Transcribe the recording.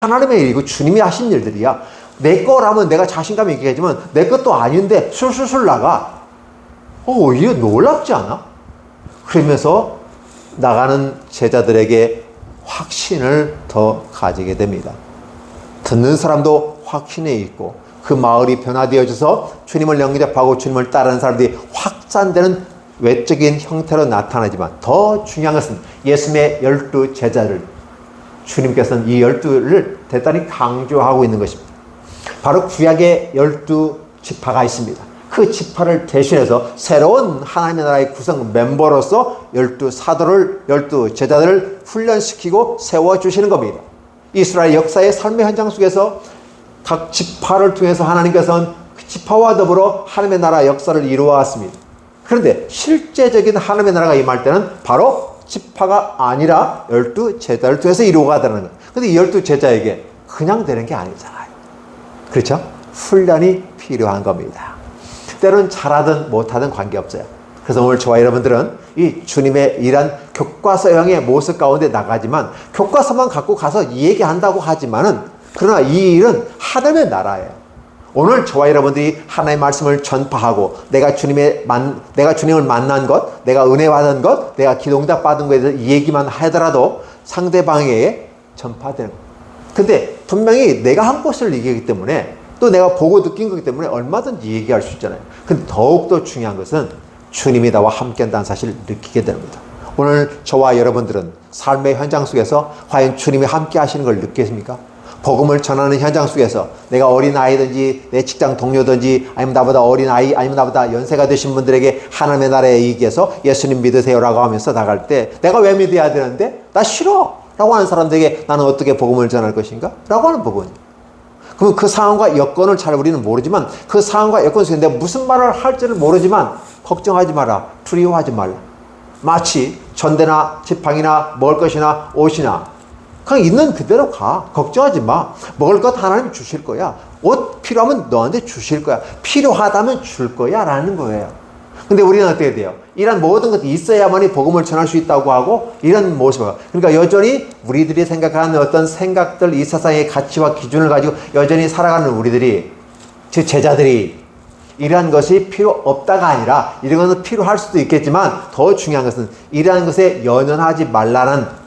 하나님의 일이고 주님이 하신 일들이야. 내 거라면 내가 자신감 있게 하지만 내 것도 아닌데 술술술 나가. 어, 이거 놀랍지 않아? 그러면서 나가는 제자들에게 확신을 더 가지게 됩니다. 듣는 사람도 확신에 있고 그 마을이 변화되어져서 주님을 영접하고 주님을 따르는 사람들이 확산되는 외적인 형태로 나타나지만 더 중요한 것은 예수님의 열두 제자를 주님께서는 이 열두를 대단히 강조하고 있는 것입니다. 바로 구약의 열두 지파가 있습니다. 그 지파를 대신해서 새로운 하나님의 나라의 구성 멤버로서 열두 사도를 열두 제자들을 훈련시키고 세워 주시는 겁니다. 이스라엘 역사의 삶의 현장 속에서 각 지파를 통해서 하나님께서는 그 지파와 더불어 하나님의 나라 역사를 이루어 왔습니다. 그런데 실제적인 하나님의 나라가 임할 때는 바로 지파가 아니라 열두 제자를 통해서 이루어가다는 거예요. 근데 이 열두 제자에게 그냥 되는 게 아니잖아요. 그렇죠? 훈련이 필요한 겁니다. 때로는 잘하든 못하든 관계없어요. 그래서 오늘 저와 여러분들은 이 주님의 일한 교과서형의 모습 가운데 나가지만 교과서만 갖고 가서 이 얘기한다고 하지만은 그러나 이 일은 하나님의 나라예요. 오늘 저와 여러분들이 하나님의 말씀을 전파하고 내가 주님의 만 내가 주님을 만난 것, 내가 은혜 받은 것, 내가 기도응답 받은 것에 대해서 이 얘기만 하더라도 상대방에게 전파되는 것. 근데 분명히 내가 한 것을 얘기하기 때문에 또 내가 보고 느낀 거기 때문에 얼마든지 얘기할 수 있잖아요. 근데 더욱더 중요한 것은 주님이 나와 함께 한다는 사실을 느끼게 됩니다. 오늘 저와 여러분들은 삶의 현장 속에서 과연 주님이 함께 하시는 걸 느끼십니까? 복음을 전하는 현장 속에서 내가 어린 아이든지 내 직장 동료든지 아니면 나보다 어린 아이 아니면 나보다 연세가 되신 분들에게 하나님의 나라에 얘기해서 예수님 믿으세요라고 하면서 나갈 때 내가 왜 믿어야 되는데 나 싫어 라고 하는 사람들에게 나는 어떻게 복음을 전할 것인가? 라고 하는 부분이에요. 그럼 그 상황과 여건을 잘 우리는 모르지만 그 상황과 여건 속에 내가 무슨 말을 할지를 모르지만 걱정하지 마라. 두려워하지 말라. 마치 전대나 지팡이나 먹을 것이나 옷이나 그냥 있는 그대로 가. 걱정하지 마. 먹을 것 하나님 주실 거야. 옷 필요하면 너한테 주실 거야. 필요하다면 줄 거야. 라는 거예요. 근데 우리는 어떻게 돼요? 이런 모든 것이 있어야만이 복음을 전할 수 있다고 하고 이런 모습을 그러니까 여전히 우리들이 생각하는 어떤 생각들 이 세상의 가치와 기준을 가지고 여전히 살아가는 우리들이 즉 제자들이 이러한 것이 필요 없다가 아니라 이런 것은 필요할 수도 있겠지만 더 중요한 것은 이러한 것에 연연하지 말라는